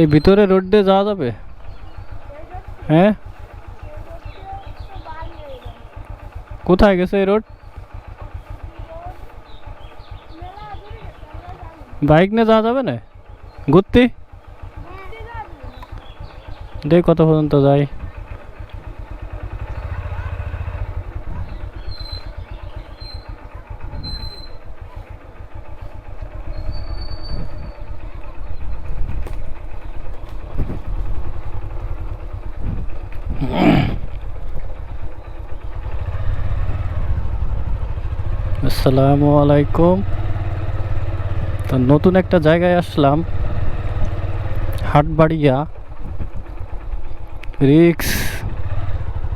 এই ভিতরে রোড দিয়ে যাওয়া যাবে? হ্যাঁ? কোথায় গেছে এই রোড? বাইক নিয়ে যাওয়া যাবে না? ঘুরতে? দেখ কত পর্যন্ত যাই আসসালামু আলাইকুম। তো নতুন একটা জায়গায় আসলাম। হাটবাড়িয়া। রিক্স।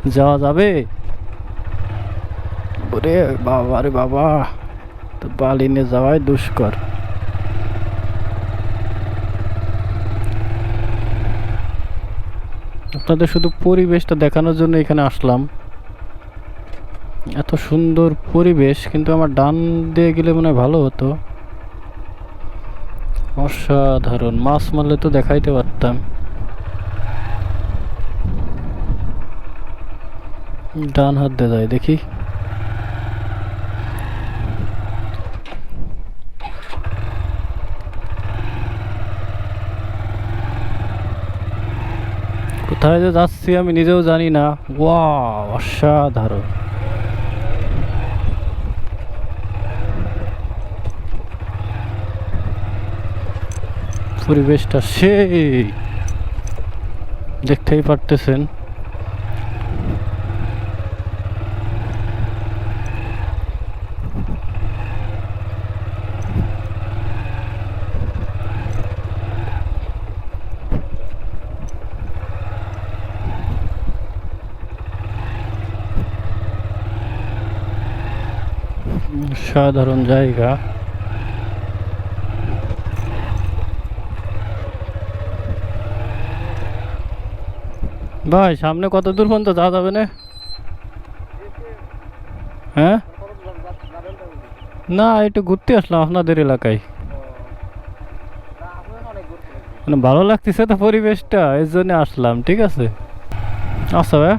যাওয়া যাবে? ওরে বাবা রে বাবা। তো বালি নিয়ে যাওয়াই দুষ্কর। আপনাদের শুধু পরিবেশটা দেখানোর জন্য এখানে আসলাম। এত সুন্দর পরিবেশ, কিন্তু আমার ডান দিয়ে গেলে মনে হয় ভালো হতো। অসাধারণ, মাছ মারলে তো দেখাইতে পারতাম। ডান হাত দিয়ে যায় দেখি। কোথায় যে যাচ্ছি আমি নিজেও জানি না। ওয়া অসাধারণ। পরিবেশটা সেই। দেখতেই পারতেছেন। সাধারণ জায়গা। ভাই, সামনে কত দূর পর্যন্ত যাওয়া যাবে না? হ্যাঁ? না, একটু ঘুরতে আসলাম আপনাদের এলাকায়। মানে ভালো লাগতেছে তো পরিবেশটা এই জন্য আসলাম, ঠিক আছে? আচ্ছা ভাই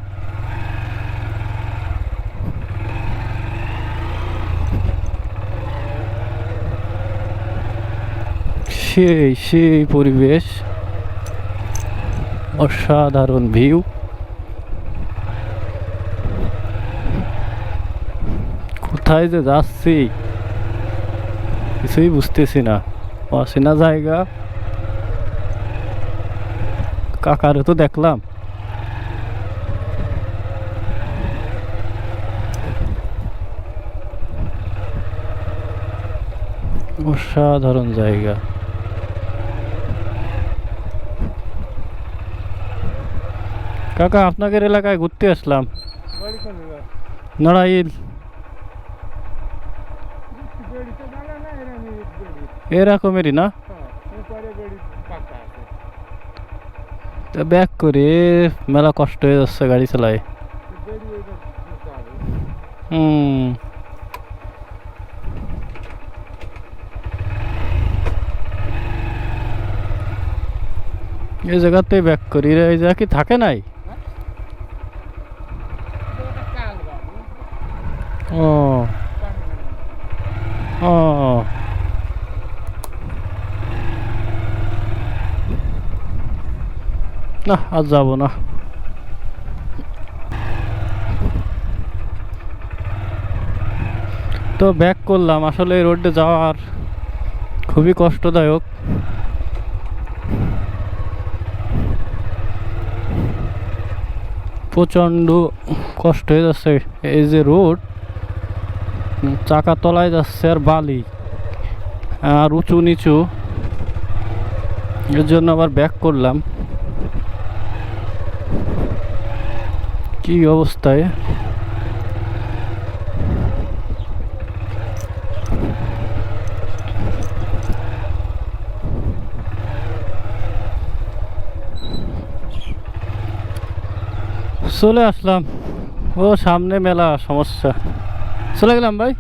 সেই সেই পরিবেশ, অসাধারণ ভিউ। কোথায় যে যাচ্ছি, কিছুই বুঝতেছি না। অচেনা জায়গা। কাকারে তো দেখলাম। অসাধারণ জায়গা। কাকা, আপনাদের এলাকায় ঘুরতে আসলাম। নড়াইল। এরকমেরই না? তো ব্যাক করে, মেলা কষ্ট হয়ে যাচ্ছে গাড়ি চালায়। হুম। এই জায়গাতে ব্যাক করি। এই জায়গা কি থাকে নাই? ও ও না আজ যাব না। তো ব্যাক করলাম। আসলে এই রোডে যাওয়ার খুবই কষ্টদায়ক। প্রচণ্ড কষ্ট হয়ে যাচ্ছে এই যে রোড চাকা তলায় যাচ্ছে আর বালি আর উঁচু নিচু, এর জন্য আবার ব্যাক করলাম। কি অবস্থায়? চলে আসলাম। ও, সামনে মেলা, সমস্যা। চলে গেলাম ভাই।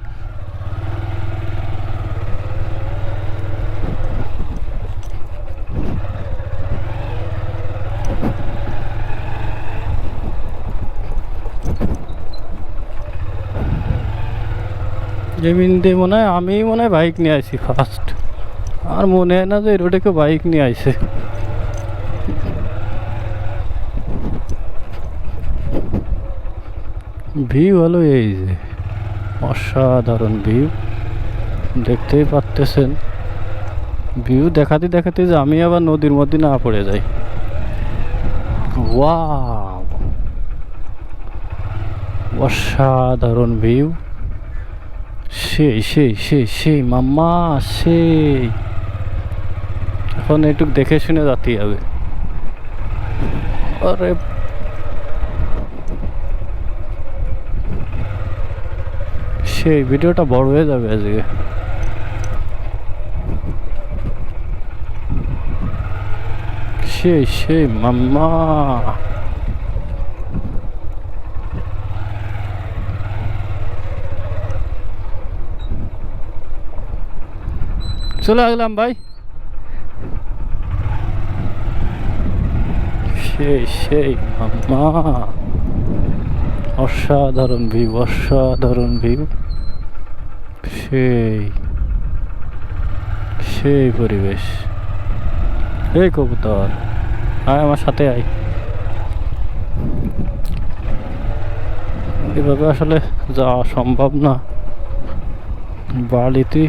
জেমিন দিয়ে মনে হয়, আমি মনে বাইক নিয়ে আসি ফার্স্ট আর মনে হয় না যে রোডে কেউ বাইক নিয়ে আসে ভিউ হলো এই যে। অসাধারণ ভিউ। দেখতেই পারতেছেন। ভিউ দেখাতে দেখাতে যে আমি আবার নদীর মধ্যে না পড়ে যাই। ওয়াও! অসাধারণ ভিউ। সেই সেই সেই সেই, মাম্মা, সেই। এখন একটু দেখে শুনে যেতে হবে। আরে সেই ভিডিওটা বড় হয়ে যাবে আজকে। সেই সেই মাম্মা। চলে আসলাম ভাই। সেই সেই মাম্মা। অসাধারণ ভিউ অসাধারণ ভিউ সেই সেই পরিবেশ। এই কবুতর, আয় আমার সাথে আয়। এভাবে আসলে যাওয়া সম্ভব না। বাড়িতে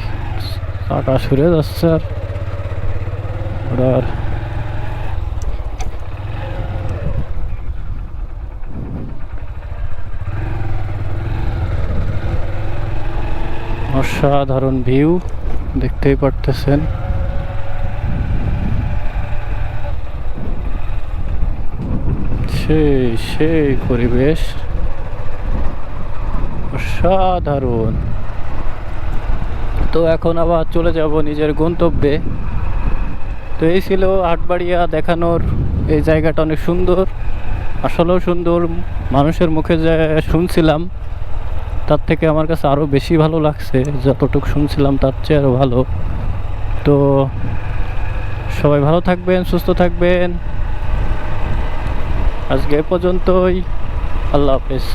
চাকা সরে যাচ্ছে আর ওরা আর অসাধারণ ভিউ, দেখতেই পারতেছেন। সেই সেই পরিবেশ। অসাধারণ। তো এখন আবার চলে যাব নিজের গন্তব্যে। তো এই ছিল আটবাড়িয়া দেখানোর এই জায়গাটা অনেক সুন্দর। আসলেও সুন্দর। মানুষের মুখে যে শুনছিলাম। তার থেকে আমার কাছে আরও বেশি ভালো লাগছে, যতটুকু শুনছিলাম তার চেয়ে আরও ভালো। তো সবাই ভালো থাকবেন, সুস্থ থাকবেন। আজকে এ পর্যন্তই। আল্লাহ হাফেজ।